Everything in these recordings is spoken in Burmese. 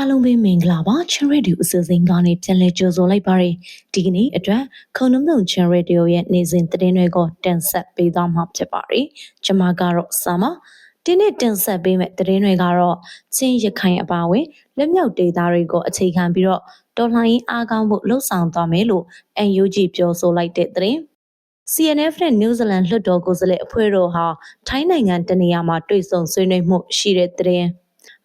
အားလုံးပဲမင်္ဂလာပါချန်ရေဒီယိုအစီအစဉ်ကနေပြန်လည်ကြိုဆိုလိုက်ပါရယ်ဒီကနေ့အတွက်ခုံနှုံနှုံချန်ရေဒီယိုရဲ့နေ့စဉ်သတင်းတွေကိုတင်ဆက်ပေးသွားမှာဖြစ်ပါရယ်ကျွန်မကတော့ဆာမဒီနေ့တင်ဆက်ပေးမယ့်သတင်းတွေကတော့ချင်းရခိုင်အပါအဝင်လက်မြောက်ဒေသတွေကိုအခြေခံပြီးတော့တော်လှန်ရေးအားကောင်းဖို့လှုံ့ဆော်သွားမယ်လို့ NUG ပြောဆိုလိုက်တဲ့သတင်း CNF နဲ့ New Zealand လွှတ်တော်ကိုယ်စားလှယ်အဖွဲ့တို့ဟာထိုင်းနိုင်ငံတနေရာမှာတွေ့ဆုံဆွေးနွေးမှုရှိတဲ့သတင်း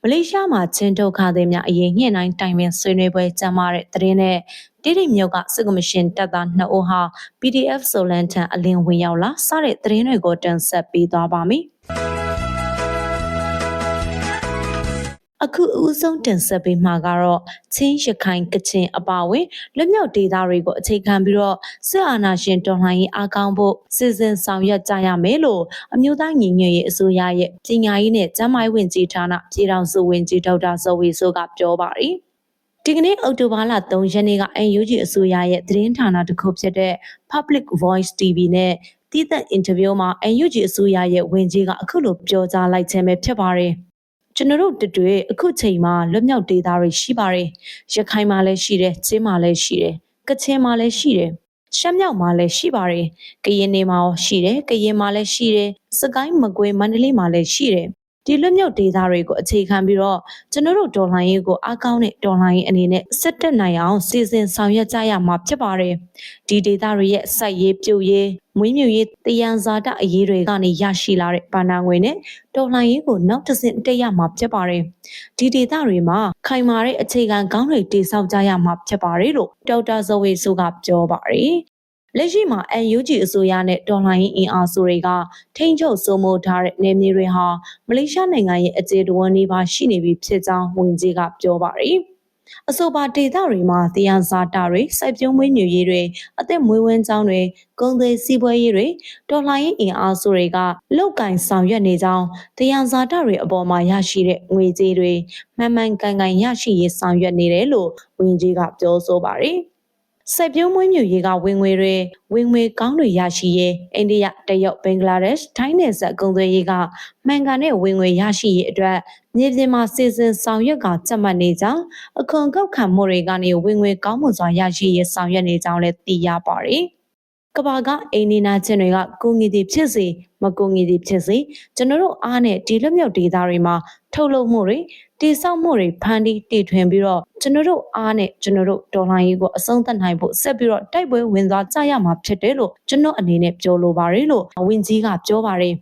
မလေးရှားမှာချင်းဒုက္ခသည်များအရေးညှိနှိုင်းတိုင်ပင်ဆွေးနွေးပွဲကျင်းပတဲ့သတင်းနဲ့တိတိမြုပ်ကစစ်ကမရှင်တပ်သား2ဦးဟာ PDF ဆိုလန်ထံအလင်းဝင်ရောက်လာစတဲ့သတင်းတွေကိုတင်ဆက်ပေးသွားပါမယ်။ အခုအဦးဆုံးတင်ဆက်ပေးမှာကတော့ချင်းရခိုင်ကချင်အပါအဝင်လွတ်မြောက်ဒေသတွေကိုအခြေခံပြီးတော့စစ်အာဏာရှင်တော်လှန်ရေးအားကောင်းဖို့စီစဉ်ဆောင်ရွက်ကြရမယ်လို့အမျိုးသားညီညွတ်ရေးအစိုးရရဲ့ပညာရေးနဲ့ကျန်းမာရေးဝန်ကြီးဌာနပြည်ထောင်စုဝန်ကြီးဒေါက်တာဇော်ဝေဆိုးကပြောပါတယ်ဒီကနေ့အောက်တိုဘာလ3ရက်နေ့က NUG အစိုးရရဲ့သတင်းဌာနတစ်ခုဖြစ်တဲ့ Public Voice TV နဲ့တည်တဲ့အင်တာဗျူးမှာ NUG အစိုးရရဲ့ဝန်ကြီးကအခုလိုပြောကြားလိုက်ခြင်းပဲဖြစ်ပါတယ်။ ကျွန်တော်တို့တတွေအခုချိန်မှာလွတ်မြောက်ဒေသတွေရှိပါတယ်ရခိုင်မှာလည်းရှိတယ်ချင်းမှာလည်းရှိတယ်ကချင်မှာလည်းရှိတယ်ရှမ်းမြောက်မှာလည်းရှိပါတယ်ကရင်နေမှာရောရှိတယ်ကရင်မှာလည်းရှိတယ်စကိုင်းမကွေးမန္တလေးမှာလည်းရှိတယ်ဒီလွတ်မြောက်ဒေသတွေကိုအခြေခံပြီးတော့ကျွန်တော်တို့ဒေါ်လာရေးကိုအားကောင်းတဲ့ဒေါ်လာရေးအနေနဲ့စစ်တက်နိုင်အောင်စီစဉ်ဆောင်ရွက်ကြရမှာဖြစ်ပါတယ်ဒီဒေသတွေရဲ့စိုက်ရေးပြုတ်ရေး မွေးမြူရေးတယံဇာတအရေးတွေကနေရရှိလာတဲ့ဘာနာငွေနဲ့တော်လှန်ရေးကိုနောက်တစ်ဆင့်တက်ရမှာဖြစ်ပါတယ်ဒီဒေသတွေမှာခိုင်မာတဲ့အခြေခံကောင်းတွေတည်ဆောက်ကြရမှာဖြစ်ပါတယ်လို့ဒေါက်တာဇဝေစုကပြောပါတယ်လက်ရှိမှာ NUG အစိုးရနဲ့တော်လှန်ရေးအင်အားစုတွေကထိန်းချုပ်စိုးမိုးထားတဲ့နေမြေတွေဟာမလေးရှားနိုင်ငံရဲ့အကျေတဝန်းနေပါရှိနေပြီဖြစ်ကြောင်းဝန်ကြီးကပြောပါတယ်။ အဆိုပါဒေသတွေမှာတရားဇာတာတွေစိုက်ပျိုးမွေးမြူရေးတွေအသက်မွေးဝမ်းကြောင်းတွေကုန်သွယ်စီးပွားရေးတွေတော်လှန်ရေးအင်အားစုတွေကလောက်ကင်ဆောင်ရွက်နေကြောင်းတရားဇာတာတွေအပေါ်မှာရရှိတဲ့ငွေကြေးတွေမှန်မှန်ကန်ကန်ရရှိရေးဆောင်ရွက်နေတယ်လို့ဝန်ကြီးကပြောဆိုပါတယ်။ စိုက်ပျိုးမွေးမြူရေးကဝင်ငွေတွေဝင်ငွေကောင်းတွေရရှိရေးအိန္ဒိယတရုတ်ဘင်္ဂလားဒေ့ရှ်ထိုင်းနယ်စပ်ကုန်သွယ်ရေးကမှန်ကန်တဲ့ဝင်ငွေရရှိရေးအတွက်မြေပြင်မှာစီစဉ်ဆောင်ရွက်ကကြက်မှတ်နေကြောင်းအခွန်ကောက်ခံမှုတွေကနေဝင်ငွေကောင်းမွန်စွာရရှိရေးဆောင်ရွက်နေကြောင်းလည်းသိရပါတယ်။ ကဘာကအိန္ဒိနာချင်းတွေကကိုငီတီဖြစ်စေမကိုငီတီဖြစ်စေကျွန်တော်တို့အားနဲ့ဒီလွတ်မြောက်ဒေသတွေမှာထုတ်လုပ်မှုတွေတည်ဆောက်မှုတွေဖန်တီးတည်ထွင်ပြီးတော့ကျွန်တော်တို့အားနဲ့ကျွန်တော်တို့ဒေါ်လာရေးကိုအဆုံးသတ်နိုင်ဖို့ဆက်ပြီးတော့တိုက်ပွဲဝင်သွားကြရမှာဖြစ်တယ်လို့ကျွန်တော်အနေနဲ့ပြောလိုပါတယ်လို့ဝန်ကြီးကပြောပါတယ်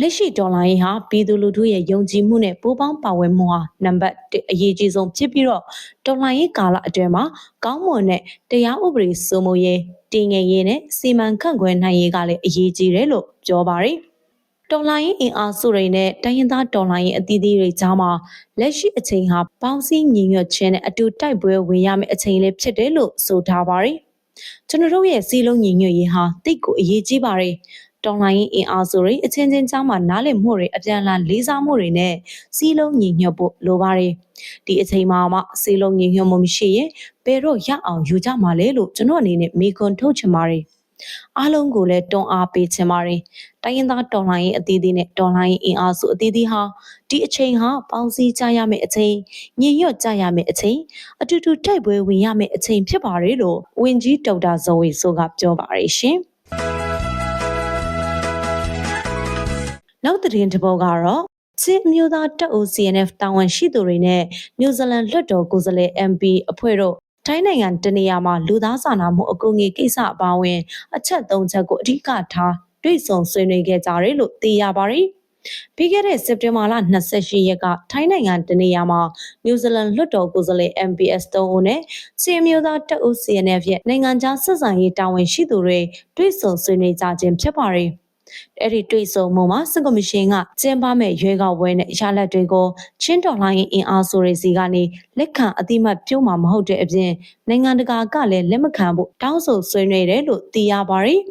လက်ရှိဒေါ်လာရေးဟာပြည်သူလူထုရဲ့ယုံကြည်မှုနဲ့ပူးပေါင်းပါဝင်မှုဟာနံပါတ်1အရေးကြီးဆုံးဖြစ်ပြီးတော့ဒေါ်လာရေးကာလအတွင်းမှာကောင်းမွန်တဲ့တရားဥပဒေစိုးမိုးရေးတည်ငြိမ်ရေးနဲ့စီမံခန့်ခွဲနိုင်ရေးကလည်းအရေးကြီးတယ်လို့ပြောပါတယ်တော်လိုင်းအင်အားစုတွေနဲ့တိုင်းရင်းသားတော်လိုင်းအသီးသီးတွေကြားမှာလက်ရှိအချိန်ဟာပေါင်းစည်းညီညွတ်ခြင်းနဲ့အတူတိုက်ပွဲဝင်ရမယ့်အချိန်လေးဖြစ်တယ်လို့ဆိုထားပါတယ်။ကျွန်တော်တို့ရဲ့စီးလုံးညီညွတ်ရေးဟာတိတ်ကိုအရေးကြီးပါတယ်။ တော်လိုင်းအင်အားစုတွေအချင်းချင်းကြားမှာနားလည်မှုတွေအပြန်အလှန်လေးစားမှုတွေနဲ့စီးလုံးညီညွတ်ဖို့လိုပါတယ်။ဒီအချိန်မှာမှစီးလုံးညီညွတ်မှုမရှိရင်ဘယ်တော့ရအောင်ယူကြမှာလဲလို့ကျွန်တော်အနေနဲ့မေခွန်းထုတ်ချင်ပါတယ်။အားလုံးကိုလည်းတွန်းအားပေးချင်ပါတယ်။တိုင်းရင်းသားတော်လှန်ရေးအသီးသီးနဲ့တော်လှန်ရေးအင်အားစုအသီးသီးဟာဒီအချိန်ဟာပေါင်းစည်းကြရမယ့်အချိန်ညင်ညွတ်ကြရမယ့်အချိန်အတူတူတိုက်ပွဲဝင်ရမယ့်အချိန်ဖြစ်ပါတယ်လို့ဝင်းကြီးဒေါက်တာဇော်ဝေဆိုကပြောပါတယ်ရှင်။ နောက်သတင်းတစ်ပုဒ်ကတော့ချင်းအမျိုးသားတပ်ဦး CNF တာဝန်ရှိသူတွေနဲ့နယူးဇီလန်လွှတ်တော်ကိုယ်စားလှယ် MP အဖွဲ့တို့ထိုင်းနိုင်ငံတနေရာမှာလူသားစာနာမှုအကူအညီကိစ္စအပါအဝင် အချက်၃ချက်ကိုအဓိကထားတွေ့ဆုံဆွေးနွေးခဲ့ကြတယ်လို့သိရပါတယ်။ပြီးခဲ့တဲ့စက်တင်ဘာလ28ရက်ကထိုင်းနိုင်ငံတနေရာမှာနယူးဇီလန်လွှတ်တော်ကိုယ်စားလှယ် MPS 3ဦးနဲ့စီမျိုးသားတပ်ဦး CNF ရဲ့နိုင်ငံခြားဆက်ဆံရေးတာဝန်ရှိသူတွေတွေ့ဆုံဆွေးနွေးကြခြင်းဖြစ်ပါတယ်။ အဲ့ဒီတွေ့ဆုံမှုမှာစစ်ကော်မရှင်ကကျင်းပမဲ့ရွေးကောက်ပွဲနဲ့ရလဒ်တွေကိုချင်းတော်လှန်ရေးအင်အားစုတွေစီကနေလက်ခံအတိမတ်ပြုံးမှာမဟုတ်တဲ့အပြင်နိုင်ငံတကာကလည်းလက်မခံဖို့တောင်းဆိုဆွေးနွေးတယ်လို့သိရပါတယ်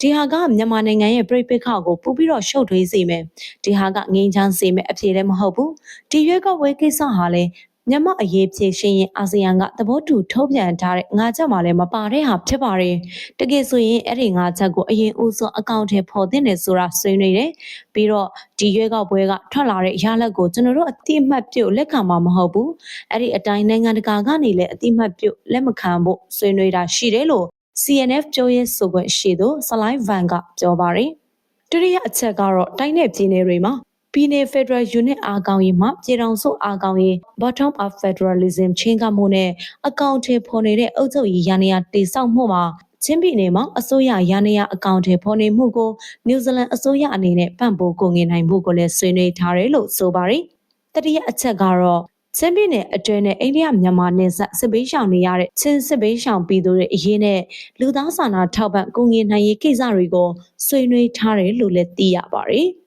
ဒီဟာကမြန်မာနိုင်ငံရဲ့ပြည်ပခါကိုပို့ပြီးတော့ရှုပ်ထွေးစေမယ်ဒီဟာကငြိမ်းချမ်းစေမယ်အဖြေလည်းမဟုတ်ဘူးဒီရွေးကောက်ပွဲကိစ္စဟာလည်း မြန်မာအရေးဖြေရှင်းရင်အာဆီယံကသဘောတူထုတ်ပြန်ထားတဲ့ငါးချက်မှလည်းမပါတဲ့ဟာဖြစ်ပါတယ်။တကယ်ဆိုရင်အဲ့ဒီငါးချက်ကိုအရင်ဦးဆုံးအကောင့်ထဲပေါ်တင်နေဆိုတာဆွေးနွေးတယ်။ပြီးတော့ဒီရွေးကောက်ပွဲကထွက်လာတဲ့ရလဒ်ကိုကျွန်တော်တို့အတိအမှတ်ပြုလက်ခံမှာမဟုတ်ဘူး။အဲ့ဒီအတိုင်းနိုင်ငံတကာကနေလည်းအတိအမှတ်ပြုလက်မခံဖို့ဆွေးနွေးတာရှိတယ်လို့ CNF ပြောရေးဆိုခွင့်ရှိသူဆလိုင်းဗန်ကပြောပါတယ်။ဒုတိယအချက်ကတော့တိုင်းနယ်ပြည်နယ်တွေမှာ ပြည်내ဖက်ဒရယ်ယူနစ်အားကောင်းရေးမှာပြည်ထောင်စုအားကောင်းရေး bottom up federalism ချင်းကမှုနဲ့အကောင့်ထဲပေါ်နေတဲ့အုပ်ချုပ်ရေးရန်ရာတိစောက်မှုမှာချင်းပြည်နယ်မှာအစိုးရရန်ရာအကောင့်ထဲပေါ်နေမှုကိုနယူးဇီလန်အစိုးရအနေနဲ့ပံ့ပိုးကူညီနိုင်ဖို့ကိုလည်းဆွေးနွေးထားတယ်လို့ဆိုပါတယ်။တတိယအချက်ကတော့ချင်းပြည်နယ်အတွင်းနဲ့အိန္ဒိယမြန်မာနယ်စပ်စစ်ပေးရှောင်နေရတဲ့ချင်းစစ်ပေးရှောင်ပြည်သူတွေအရေးနဲ့လူသားစာနာထောက်ပံ့ကူညီနိုင်ရေးကိစ္စတွေကိုဆွေးနွေးထားတယ်လို့လည်းသိရပါတယ်။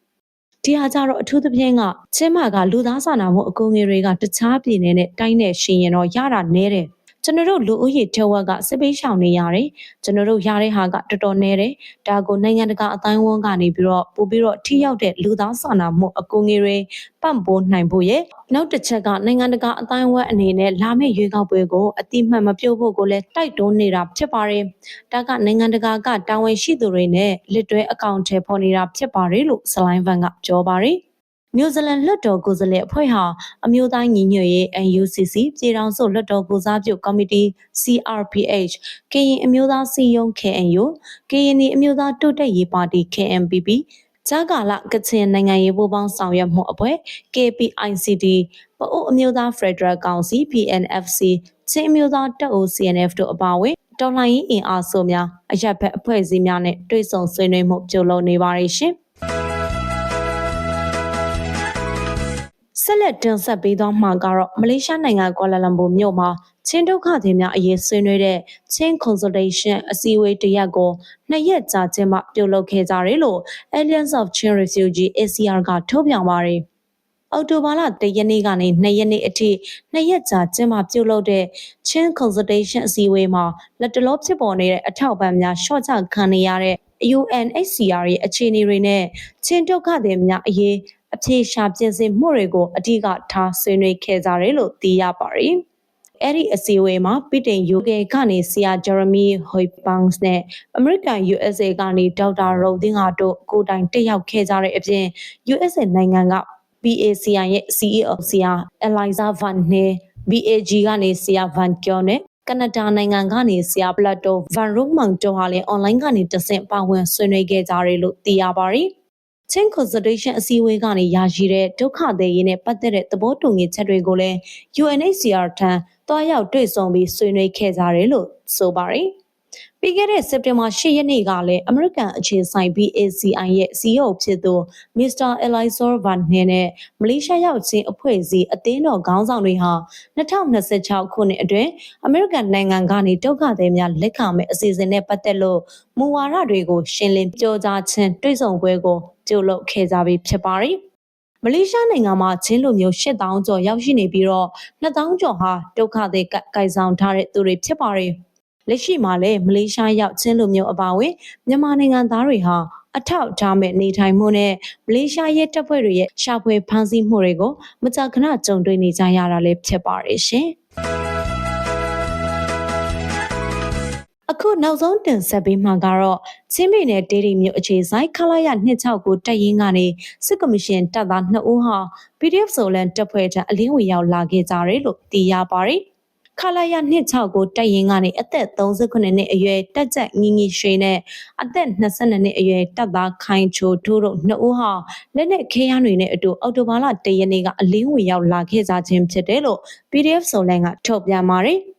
ဒီဟာကြတော့အထူးသဖြင့်ကချင်းမာကလူသားစာနာမှုအကူအညီတွေကတခြားပြည်နယ်နဲ့တိုင်းနဲ့ရှင်ရင်တော့ရတာနဲတယ် ကျွန်တော်တို့လူဦးရေထက်ဝက်ကစစ်ပေးရှောင်နေရတယ်ကျွန်တော်တို့ရတဲ့ဟာကတော်တော်နည်းတယ်ဒါကိုနိုင်ငံတကာအတိုင်းအဝန်းကနေပြီးတော့ပို့ပြီးတော့ထိရောက်တဲ့လူသားစာနာမှုအကူအညီတွေပံ့ပိုးနိုင်ဖို့ရဲ့နောက်တစ်ချက်ကနိုင်ငံတကာအတိုင်းအဝန်းအနေနဲ့လာမယ့်ရွေးကောက်ပွဲကိုအတိမတ်မပြုတ်ဖို့ကိုလည်းတိုက်တွန်းနေတာဖြစ်ပါတယ်ဒါကနိုင်ငံတကာကတာဝန်ရှိသူတွေနဲ့လက်တွဲအကောင့်ထဲပေါ်နေတာဖြစ်ပါတယ်လို့ဆလိုင်းဗန်ကပြောပါတယ် နယူးဇီလန်လွှတ်တော်ကိုယ်စားလှယ်အဖွဲ့ဟာအမျိုးသားညီညွတ်ရေး NUCC ပြည်ထောင်စုလွှတ်တော်ကိုစားပြုကော်မတီ CRPH ကရင်အမျိုးသားစီယုံ KNU ကရင်အမျိုးသားတိုးတက်ရေးပါတီ KNPP ဂျာကာလကချင်နိုင်ငံရေးပူးပေါင်းဆောင်ရွက်မှုအဖွဲ့ KPICD ပအိုးအမျိုးသားဖက်ဒရယ်ကောင်စီ PNFC ချင်းအမျိုးသားတပ်အို CNF တို့အပါအဝင်တော်လှန်ရေးအင်အားစုများအရက်ဖက်အဖွဲ့အစည်းများနဲ့တွေ့ဆုံဆွေးနွေးမှုပြုလုပ်နေပါတယ်ရှင်။ ဆက်လက်တင်ဆက်ပေးသွားမှာကတော့မလေးရှားနိုင်ငံကွာလာလမ်ပူမြို့မှာချင်းဒုက္ခသည်များအရေးဆွေးနွေးတဲ့ချင်း consultation အစည်းအဝေးတရက်ကိုနှစ်ရက်ကြာကျင်းပပြုလုပ်ခဲ့ကြတယ်လို့ Alliance of Chin Refugee ACR ကထုတ်ပြန်ပါတယ်။အော်တိုဘာလ၁ရက်နေ့ကနေ၂ရက်နေ့အထိနှစ်ရက်ကြာကျင်းပပြုလုပ်တဲ့ Chin consultation အစည်းအဝေးမှာလက်တလောဖြစ်ပေါ်နေတဲ့အထောက်ပံ့များရှော့ချခံနေရတဲ့ UNHCR ရဲ့အခြေအနေတွေနဲ့ချင်းဒုက္ခသည်များအရေး အဖြေရှာပြင်ဆင်မှုတွေကိုအဓိကထားဆွေးနွေးခဲ့ကြတယ်လို့သိရပါတယ်။အဲ့ဒီအစည်းအဝေးမှာပြည်တင် UK ကနေဆီယာဂျယ်ရမီဟွိပန်းစ်နဲ့အမေရိကန် USA ကနေဒေါက်တာရိုဒင်းဟာတို့ကိုတိုင်တက်ရောက်ခဲ့ကြတဲ့အပြင် USA နိုင်ငံက BACI ရဲ့ CEO ဆီယာအလိုင်ဇာဗန်နဲ BAG ကနေဆီယာဗန်ကျော်နဲ့ကနေဒါနိုင်ငံကနေဆီယာပလတ်တိုဗန်ရုမောင်တို့ဟာလည်းအွန်လိုင်းကနေတဆင့်ပါဝင်ဆွေးနွေးခဲ့ကြတယ်လို့သိရပါတယ်။ ချင်း consultation အစည်းအဝေးကနေရရှိတဲ့ဒုက္ခသည်ရေးနဲ့ပတ်သက်တဲ့သဘောတူညီချက်တွေကိုလည်း UNHCR ထံတွားရောက်တွေ့ဆုံပြီးဆွေးနွေးခဲ့ကြတယ်လို့ဆိုပါတယ်။ပြီးခဲ့တဲ့စက်တင်ဘာ10ရက်နေ့ကလည်းအမေရိကန်အခြေစိုက် BACI ရဲ့ CEO ဖြစ်သူ Mr. Elizor Van Ne နဲ့မလေးရှားရောက်ချင်းအဖွဲ့အစည်းအသင်းတော်ခေါင်းဆောင်တွေဟာ2026ခုနှစ်အတွင်းအမေရိကန်နိုင်ငံကနေဒုက္ခသည်များလက်ခံမဲ့အစီအစဉ်နဲ့ပတ်သက်လို့မူဝါဒတွေကိုရှင်းလင်းပြောကြားခြင်းတွေ့ဆုံပွဲကို ပြုလုပ်ခဲ့ကြပြီးဖြစ်ပါတယ်။မလေးရှားနိုင်ငံမှာချင်းလူမျိုး8000ကျော်ရောက်ရှိနေပြီးတော့2000ကျော်ဟာဒုက္ခသည်ကကိုင်ဆောင်ထားတဲ့သူတွေဖြစ်ပါတယ်။လက်ရှိမှာလည်းမလေးရှားရောက်ချင်းလူမျိုးအပါအဝင်မြန်မာနိုင်ငံသားတွေဟာအထောက်ထားမဲ့နေထိုင်မှုနဲ့မလေးရှားရဲတပ်ဖွဲ့တွေရဲ့ရှာဖွေဖမ်းဆီးမှုတွေကိုမကြာခဏကြုံတွေ့နေကြရတာလည်းဖြစ်ပါတယ်ရှင်။ အခုနောက်ဆုံးတင်ဆက်ပေးမှာကတော့ချင်းပြည်နယ်ဒေဒီမြို့အခြေဆိုင်ခလာရ269တပ်ရင်းကနေစစ်ကမရှင်တပ်သား2ဦးဟာ PDF ဆိုလန်တပ်ဖွဲ့ထံအလင်းဝင်ရောက်လာခဲ့ကြတယ်လို့သိရပါတယ်။ခလာရ26ကိုတိုက်ရင်ကနေအသက်39နှစ်အရွယ်တက်ကြက်ငင်းငီရွှေနဲ့အသက်22နှစ်အရွယ်တပ်သားခိုင်ချိုထိုးတို့နှစ်ဦးဟာလက်နက်ခဲယမ်းတွေနဲ့အတူအော်တိုဘာလ၁ရက်နေ့ကအလင်းဝင်ရောက်လာခဲ့ကြခြင်းဖြစ်တယ်လို့ PDF ဆိုလန်ကထုတ်ပြန်ပါတယ်။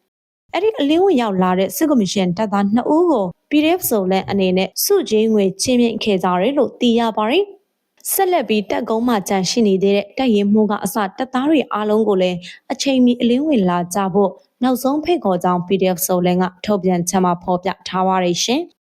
အဲ့ဒီအလင်းဝင်ရောက်လာတဲ့စစ်ကော်မရှင်တပ်သား2ဦးကို PDF ဆိုလန်အနေနဲ့စုချင်းငွေချင်းမြင့်ခဲ့ကြတယ်လို့သိရပါတယ်။ဆက်လက်ပြီးတက်ကုန်းမှကြန့်ရှိနေတဲ့တက်ရင်မှုကအစတက်သားတွေအားလုံးကိုလည်းအချိန်မီအလင်းဝင်လာကြဖို့နောက်ဆုံးဖိတ်ခေါ်ကြောင်း PDF ဆိုလန်ကထုတ်ပြန်ချက်မှာဖော်ပြထားပါတယ်ရှင်။